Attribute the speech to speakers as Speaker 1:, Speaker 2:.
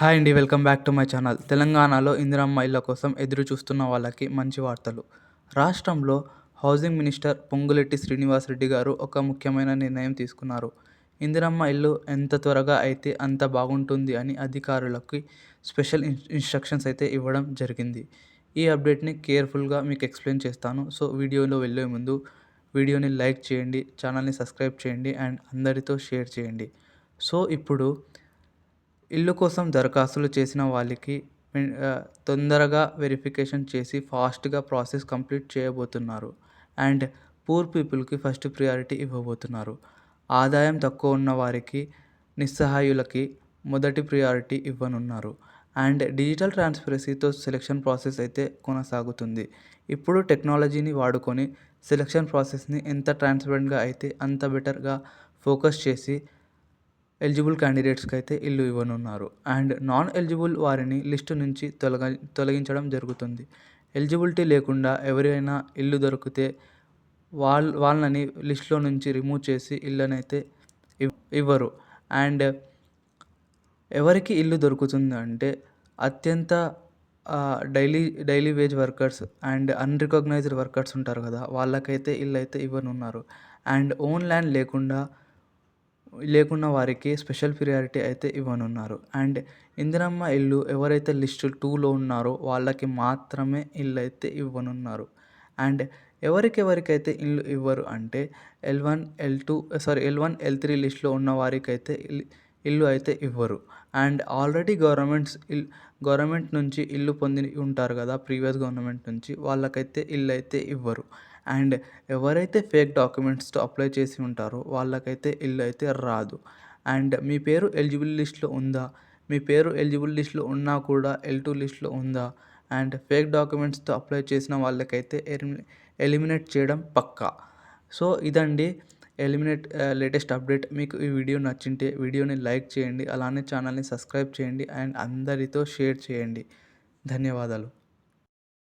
Speaker 1: Hi అండి welcome back to my channel. తెలంగాణలో ఇందిరమ్మ ఇళ్ళ కోసం ఎదురు చూస్తున్న వాళ్ళకి మంచి వార్తలు. రాష్ట్రంలో హౌసింగ్ మినిస్టర్ పొంగులెట్టి శ్రీనివాసరెడ్డి గారు ఒక ముఖ్యమైన నిర్ణయం తీసుకున్నారు. ఇందిరమ్మ ఇల్లు ఎంత త్వరగా అయితే అంత బాగుంటుంది అని అధికారులకి స్పెషల్ ఇన్స్ట్రక్షన్స్ అయితే ఇవ్వడం జరిగింది. ఈ అప్డేట్ని కేర్ఫుల్గా మీకు ఎక్స్ప్లెయిన్ చేస్తాను. సో వీడియోలో వెళ్ళే ముందు వీడియోని లైక్ చేయండి ఛానల్ని సబ్స్క్రైబ్ చేయండి అండ్ అందరితో షేర్ చేయండి. సో ఇప్పుడు ఇల్లు కోసం దరఖాస్తులు చేసిన వాళ్ళకి తొందరగా వెరిఫికేషన్ చేసి ఫాస్ట్గా ప్రాసెస్ కంప్లీట్ చేయబోతున్నారు. అండ్ పూర్ పీపుల్కి ఫస్ట్ ప్రియారిటీ ఇవ్వబోతున్నారు. ఆదాయం తక్కువ ఉన్న వారికి నిస్సహాయులకి మొదటి ప్రియారిటీ ఇవ్వనున్నారు. అండ్ డిజిటల్ ట్రాన్స్పరసీతో సెలక్షన్ ప్రాసెస్ అయితే కొనసాగుతుంది. ఇప్పుడు టెక్నాలజీని వాడుకొని సెలక్షన్ ప్రాసెస్ని ఎంత ట్రాన్స్పరెంట్గా అయితే అంత బెటర్గా ఫోకస్ చేసి ఎలిజిబుల్ క్యాండిడేట్స్కి అయితే ఇల్లు ఇవ్వనున్నారు. అండ్ నాన్ ఎలిజిబుల్ వారిని లిస్టు నుంచి తొలగ తొలగించడం జరుగుతుంది. ఎలిజిబిలిటీ లేకుండా ఎవరైనా ఇల్లు దొరికితే వాళ్ళ వాళ్ళని లిస్ట్లో నుంచి రిమూవ్ చేసి ఇళ్ళనైతే ఇవ్వరు. అండ్ ఎవరికి ఇల్లు దొరుకుతుంది అంటే అత్యంత daily daily wage workers and unrecognised workers ఉంటారు కదా వాళ్ళకైతే ఇల్లు అయితే ఇవ్వనున్నారు. అండ్ ఓన్ ల్యాండ్ లేకుండా లేకున్న వారికి స్పెషల్ ప్రియారిటీ అయితే ఇవ్వనున్నారు. అండ్ ఇందిరమ్మ ఇల్లు ఎవరైతే లిస్ట్ టూలో ఉన్నారో వాళ్ళకి మాత్రమే ఇల్లు అయితే ఇవ్వనున్నారు. అండ్ ఎవరికెవరికైతే ఇల్లు ఇవ్వరు అంటే L one L two sorry L one L three లిస్ట్లో ఉన్న వారికైతే ఇల్లు అయితే ఇవ్వరు. అండ్ ఆల్రెడీ గవర్నమెంట్స్ ఇల్ గవర్నమెంట్ నుంచి ఇల్లు పొంది ఉంటారు కదా ప్రీవియస్ గవర్నమెంట్ నుంచి వాళ్ళకైతే ఇల్లు అయితే ఇవ్వరు. అండ్ ఎవరైతే ఫేక్ డాక్యుమెంట్స్తో అప్లై చేసి ఉంటారో వాళ్ళకైతే ఇల్లు అయితే రాదు. అండ్ మీ పేరు ఎలిజిబుల్ లిస్ట్లో ఉందా? మీ పేరు ఎలిజిబుల్ లిస్ట్లో ఉన్నా కూడా ఎల్ టూ లిస్ట్లో ఉందా? అండ్ ఫేక్ డాక్యుమెంట్స్తో అప్లై చేసిన వాళ్ళకైతే ఎలిమినేట్ చేయడం పక్కా? సో ఇదండి ఎలిమినేట్ లేటెస్ట్ అప్డేట్. మీకు ఈ వీడియో నచ్చింటే వీడియోని లైక్ చేయండి అలానే ఛానల్ని సబ్స్క్రైబ్ చేయండి అండ్ అందరితో షేర్ చేయండి. ధన్యవాదాలు.